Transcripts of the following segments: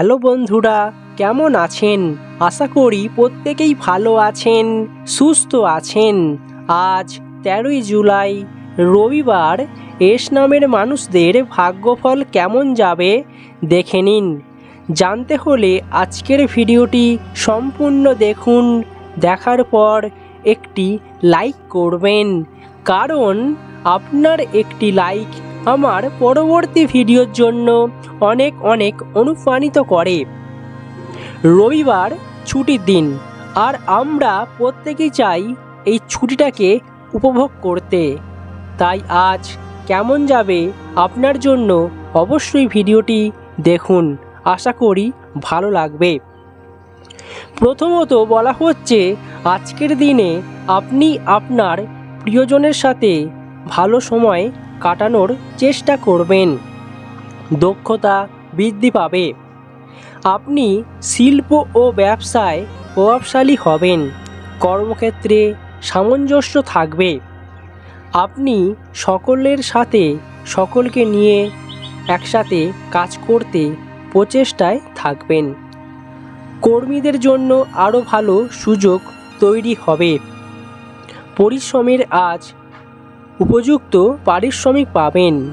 Hello বন্ধুরা, কেমন আছেন? আশা করি প্রত্যেকেই ভালো আছেন, সুস্থ আছেন। আজ তেরোই জুলাই, রবিবার, এস নামের মানুষদের ভাগ্যফল কেমন যাবে দেখে নিন। জানতে হলে আজকের ভিডিওটি সম্পূর্ণ দেখুন, দেখার পর একটি লাইক করবেন। কারণ আপনার একটি লাইক আমার পরবর্তী ভিডিওর জন্য অনেক অনেক অনুপ্রাণিত করে। রবিবার ছুটির দিন, আর আমরা প্রত্যেকেই চাই এই ছুটিটাকে উপভোগ করতে। তাই আজ কেমন যাবে আপনার জন্য অবশ্যই ভিডিওটি দেখুন, আশা করি ভালো লাগবে। প্রথমত বলা হচ্ছে, আজকের দিনে আপনি আপনার প্রিয়জনের সাথে ভালো সময় কাটানোর চেষ্টা করবেন। দক্ষতা বৃদ্ধি পাবে। আপনি শিল্প ও ব্যবসায় প্রভাবশালী হবেন। কর্মক্ষেত্রে সামঞ্জস্য থাকবে। আপনি সকলের সাথে সকলকে নিয়ে একসাথে কাজ করতে প্রচেষ্টায় থাকবেন। কর্মীদের জন্য আরও ভালো সুযোগ তৈরি হবে। পরিশ্রমের আজ উপযুক্ত পারিশ্রমিক পাবেন।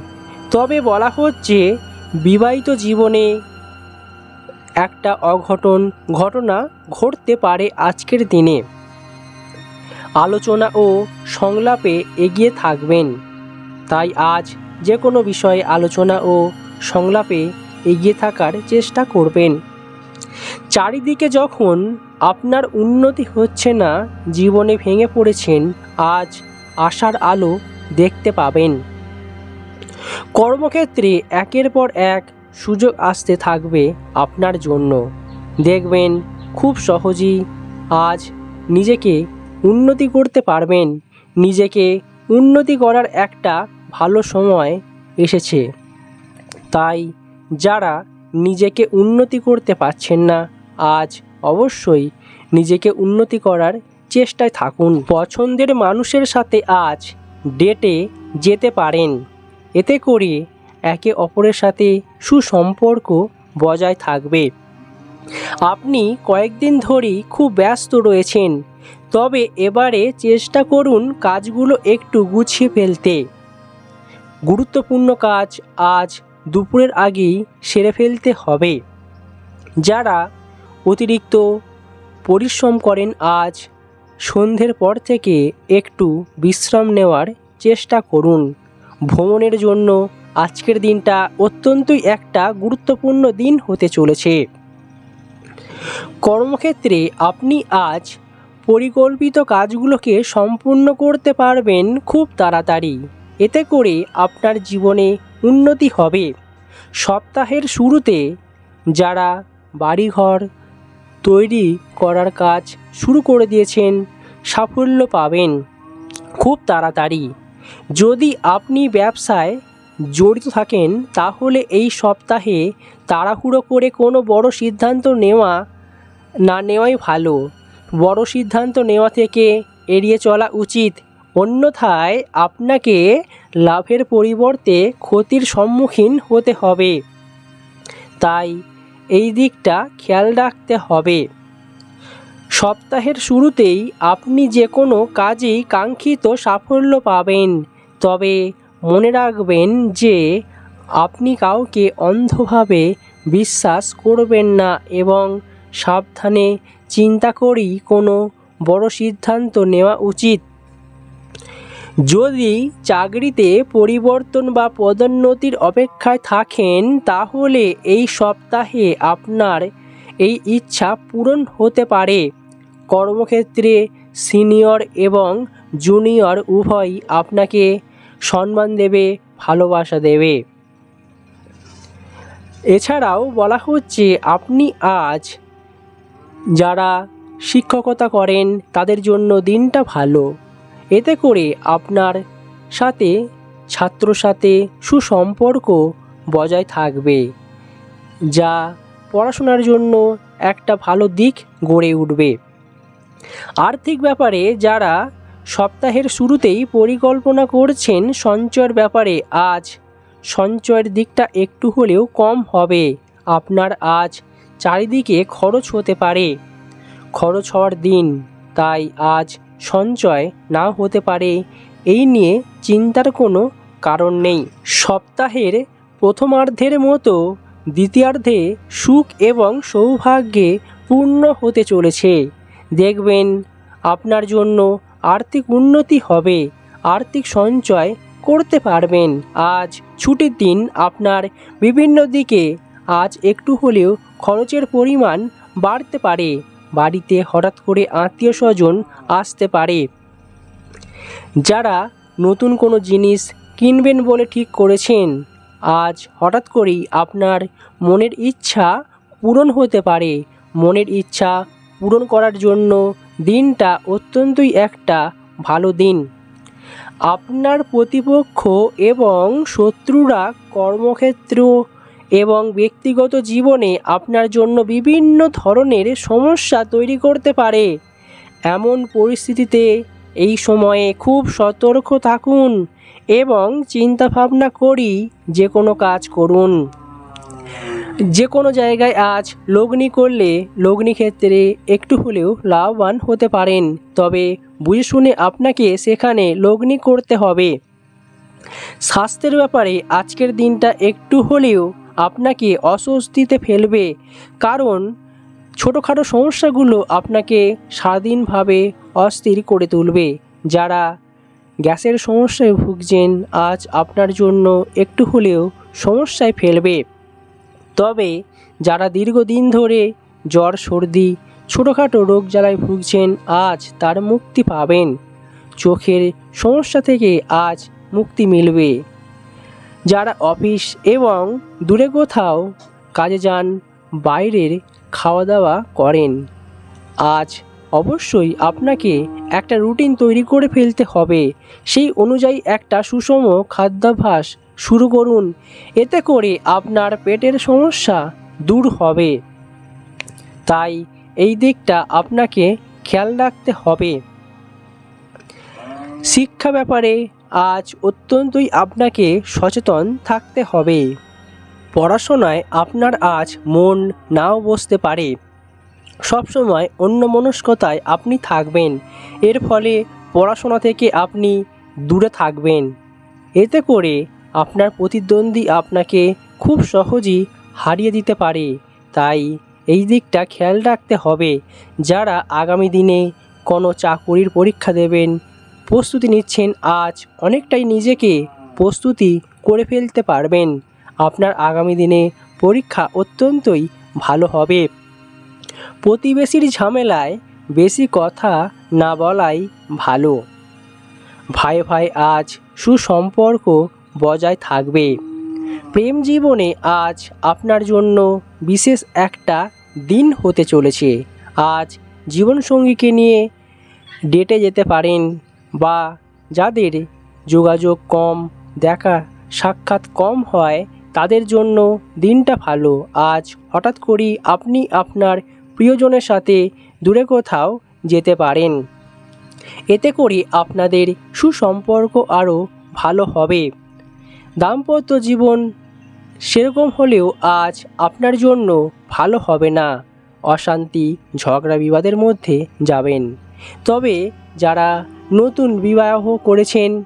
তবে বলা হচ্ছে, বিবাহিত জীবনে একটা অঘটন, ঘটনা ঘটতে পারে আজকের দিনে। আলোচনা ও সংলাপে এগিয়ে থাকবেন। তাই আজ যে কোনো বিষয়ে আলোচনা ও সংলাপে এগিয়ে থাকার চেষ্টা করবেন। চারিদিকে যখন আপনার উন্নতি হচ্ছে না, জীবনে ভেঙে পড়েছেন, আজ আশার আলো দেখতে পাবেন। কর্মক্ষেত্রে একের পর এক সুযোগ আসতে থাকবে আপনার জন্য। দেখবেন, খুব সহজেই আজ নিজেকে উন্নতি করতে পারবেন। নিজেকে উন্নতি করার একটা ভালো সময় এসেছে। তাই যারা নিজেকে উন্নতি করতে পারছেন না, আজ অবশ্যই নিজেকে উন্নতি করার চেষ্টায় থাকুন। পছন্দের মানুষের সাথে আজ ডেটে যেতে পারেন। এতে করে একে অপরের সাথে সুসম্পর্ক বজায় থাকবে। আপনি কয়েকদিন ধরেই খুব ব্যস্ত রয়েছেন, তবে এবারে চেষ্টা করুন কাজগুলো একটু গুছিয়ে ফেলতে। গুরুত্বপূর্ণ কাজ আজ দুপুরের আগেই সেরে ফেলতে হবে। যারা অতিরিক্ত পরিশ্রম করেন আজ সন্ধ্যের পর থেকে একটু বিশ্রাম নেওয়ার চেষ্টা করুন। ভ্রমণের জন্য আজকের দিনটা অত্যন্তই একটা গুরুত্বপূর্ণ দিন হতে চলেছে। কর্মক্ষেত্রে আপনি আজ পরিকল্পিত কাজগুলোকে সম্পূর্ণ করতে পারবেন খুব তাড়াতাড়ি। এতে করে আপনার জীবনে উন্নতি হবে। সপ্তাহের শুরুতে যারা বাড়িঘর তৈরি করার কাজ শুরু করে দিয়েছেন, সাফল্য পাবেন। খুব তাড়াতাড়ি। যদি আপনি ব্যবসায় জড়িত থাকেন, তাহলে এই সপ্তাহে তাড়াহুড়ো করে কোনো বড় সিদ্ধান্ত নেওয়া না নেওয়াই ভালো। বড় সিদ্ধান্ত নেওয়া থেকে এড়িয়ে চলা উচিত। অন্যথায় আপনাকে লাভের পরিবর্তে ক্ষতির সম্মুখীন হতে হবে। তাই এই দিকটা খেয়াল রাখতে হবে। সপ্তাহের শুরুতেই আপনি যে কোনো কাজেই কাঙ্ক্ষিত সাফল্য পাবেন, তবে মনে রাখবেন যে আপনি কাউকে অন্ধভাবে বিশ্বাস করবেন না এবং সাবধানে চিন্তা করেই কোনো বড় সিদ্ধান্ত নেওয়া উচিত। যদি চাকরিতে পরিবর্তন বা পদোন্নতির অপেক্ষায় থাকেন, তাহলে এই সপ্তাহে আপনার এই ইচ্ছা পূরণ হতে পারে। কর্মক্ষেত্রে সিনিয়র এবং জুনিয়র উভয়ই আপনাকে সম্মান দেবে, ভালোবাসা দেবে। এছাড়াও বলা হচ্ছে, আপনি আজ যারা শিক্ষকতা করেন, তাদের জন্য দিনটা ভালো। এতে করে আপনার সাথে ছাত্র সাথে সুসম্পর্ক বজায় থাকবে, যা পড়াশোনার জন্য একটা ভালো দিক গড়ে উঠবে। আর্থিক ব্যাপারে যারা সপ্তাহের শুরুতেই পরিকল্পনা করছেন, সঞ্চয়ের ব্যাপারে আজ সঞ্চয়ের দিকটা একটু হলেও কম হবে। আপনার আজ চারিদিকে খরচ হতে পারে। খরচ হওয়ার দিন তাই আজ সঞ্চয় না হতে পারে। এই নিয়ে চিন্তার কোনো কারণ নেই। সপ্তাহের প্রথমার্ধের মতো দ্বিতীয়ার্ধে সুখ এবং সৌভাগ্যে পূর্ণ হতে চলেছে। দেখবেন, আপনার জন্য আর্থিক উন্নতি হবে। আর্থিক সঞ্চয় করতে পারবেন। আজ ছুটির দিন আপনার বিভিন্ন দিকে আজ একটু হলেও খরচের পরিমাণ বাড়তে পারে। বাড়িতে হঠাৎ করে আত্মীয় স্বজন আসতে পারে। যারা নতুন কোনো জিনিস কিনবেন বলে ঠিক করেছেন, আজ হঠাৎ করেই আপনার মনের ইচ্ছা পূরণ হতে পারে। মনের ইচ্ছা পূরণ করার জন্য দিনটা অত্যন্তই একটা ভালো দিন। আপনার প্রতিপক্ষ এবং শত্রুরা কর্মক্ষেত্র এবং ব্যক্তিগত জীবনে আপনার জন্য বিভিন্ন ধরনের সমস্যা তৈরি করতে পারে। এমন পরিস্থিতিতে এই সময়ে খুব সতর্ক থাকুন এবং চিন্তা ভাবনা করি যে কোনো কাজ করুন। যে কোনো জায়গায় আজ লগ্নি করলে লগ্নি ক্ষেত্রে একটু হলেও লাভবান হতে পারেন, তবে বুঝে শুনে আপনাকে সেখানে লগ্নি করতে হবে। স্বাস্থ্যের ব্যাপারে আজকের দিনটা একটু হলেও আপনাকে অস্বস্তিতে ফেলবে, কারণ ছোটোখাটো সমস্যাগুলো আপনাকে স্বাধীনভাবে অস্থির করে তুলবে। যারা গ্যাসের সমস্যায় ভুগছেন, আজ আপনার জন্য একটু হলেও সমস্যায় ফেলবে। তবে যারা দীর্ঘদিন ধরে জ্বর, সর্দি, ছোটোখাটো রোগ জ্বালায় ভুগছেন, আজ তার মুক্তি পাবেন। চোখের সমস্যা থেকে আজ মুক্তি মিলবে। যারা অফিস এবং দূরে কোথাও কাজে যান, বাইরের খাওয়া দাওয়া করেন। আজ অবশ্যই আপনাকে একটা রুটিন তৈরি করে ফেলতে হবে। সেই অনুযায়ী একটা সুষম খাদ্যাভ্যাস শুরু করুন। এতে করে আপনার পেটের সমস্যা দূর হবে। তাই এই দিকটা আপনাকে খেয়াল রাখতে হবে। শিক্ষা ব্যাপারে আজ অত্যন্তই আপনাকে সচেতন থাকতে হবে। পড়াশোনায় আপনার আজ মন নাও বসতে পারে। সবসময় অন্য মনস্কতায় আপনি থাকবেন। এর ফলে পড়াশোনা থেকে আপনি দূরে থাকবেন। এতে করে আপনার প্রতিদ্বন্দ্বী আপনাকে খুব সহজেই হারিয়ে দিতে পারে। তাই এই দিকটা খেয়াল রাখতে হবে। যারা আগামী দিনে কোনো চাকুরির পরীক্ষা দেবেন প্রস্তুতি নিচ্ছেন আজ অনেকটাই নিজেকে প্রস্তুতি করে ফেলতে পারবেন। আপনার আগামী দিনে পরীক্ষা অত্যন্তই ভালো হবে। প্রতিবেশীর ঝামেলায় বেশি কথা না বলাই ভালো। ভাই ভাই আজ সুসম্পর্ক বজায় থাকবে। প্রেম জীবনে আজ আপনার জন্য বিশেষ একটা দিন হতে চলেছে। আজ জীবনসঙ্গীকে নিয়ে ডেটে যেতে পারেন। বা যাদের যোগাযোগ কম, দেখা সাক্ষাৎ কম হয়, তাদের জন্য দিনটা ভালো। আজ হঠাৎ করেই আপনি আপনার প্রিয়জনের সাথে দূরে কোথাও যেতে পারেন। এতে করে আপনাদের সুসম্পর্ক আরও ভালো হবে। দাম্পত্য জীবন সেরকম হলেও আজ আপনার জন্য ভালো হবে না। অশান্তি, ঝগড়া, বিবাদের মধ্যে যাবেন। তবে যারা নতুন বিবাহ করেছেন।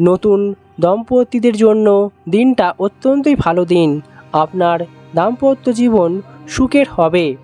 নতুন দম্পতিদের জন্য দিনটা অত্যন্তই ভালো দিন। আপনার দাম্পত্য জীবন সুখের হবে।